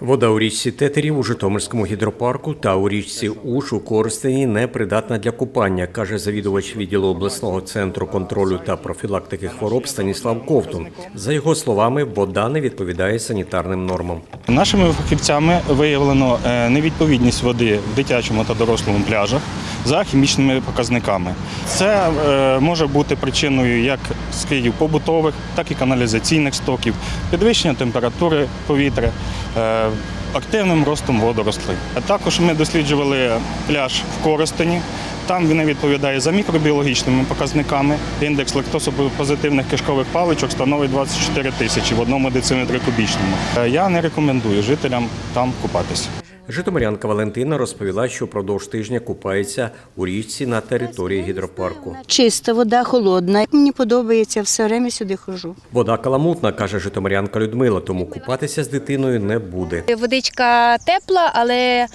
Вода у річці Тетерів у Житомирському гідропарку та у річці Уш у Коростені не придатна для купання, каже завідувач відділу обласного центру контролю та профілактики хвороб Станіслав Ковтун. За його словами, вода не відповідає санітарним нормам. Нашими фахівцями виявлено е, невідповідність води в дитячому та дорослому пляжах за хімічними показниками. Це е, може бути причиною як скидів побутових, так і каналізаційних стоків, підвищення температури повітря. е, Активним ростом водорослей. А також ми досліджували пляж в Коростені. Там він відповідає за мікробіологічними показниками. Індекс лактозопозитивних кишкових паличок становить 24 тисячі в одному дециметрі кубічному. Е, Я не рекомендую жителям там купатися. Житомирянка Валентина розповіла, що впродовж тижня купається у річці на території гідропарку. Чиста вода, холодна. Мені подобається, все время сюди ходжу. Вода каламутна, каже житомирянка Людмила, тому купатися з дитиною не буде. Водичка тепла, але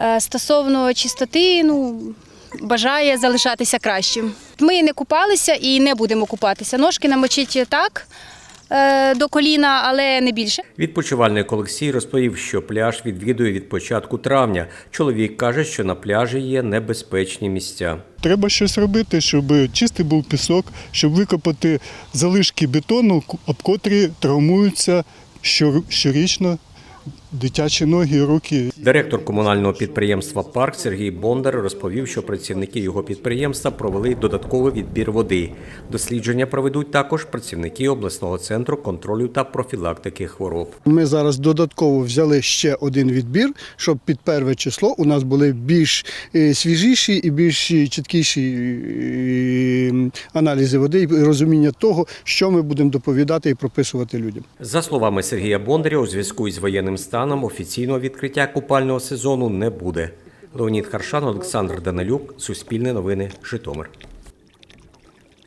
е, стосовно чистоти, ну, бажає залишатися кращим. Ми не купалися і не будемо купатися. Ножки намочить так до коліна, але не більше. Відпочивальник Олексій розповів, що пляж відвідує від початку травня. Чоловік каже, що на пляжі є небезпечні місця. Треба щось робити, щоб чистий був пісок, щоб викопати залишки бетону, об котрі травмуються щор- щорічно дитячі ноги і руки. Директор комунального підприємства Парк Сергій Бондар розповів, що працівники його підприємства провели додатковий відбір води. Дослідження проведуть також працівники обласного центру контролю та профілактики хвороб. Ми зараз додатково взяли ще один відбір, щоб під перше число у нас були більш е, свіжіші і більш чіткіші е, аналізи води і розуміння того, що ми будемо доповідати і прописувати людям. За словами Сергія Бондаря, у зв'язку із воєнним станом офіційного відкриття купального сезону не буде. Леонід Харшан, Олександр Данилюк, Суспільне новини, Житомир.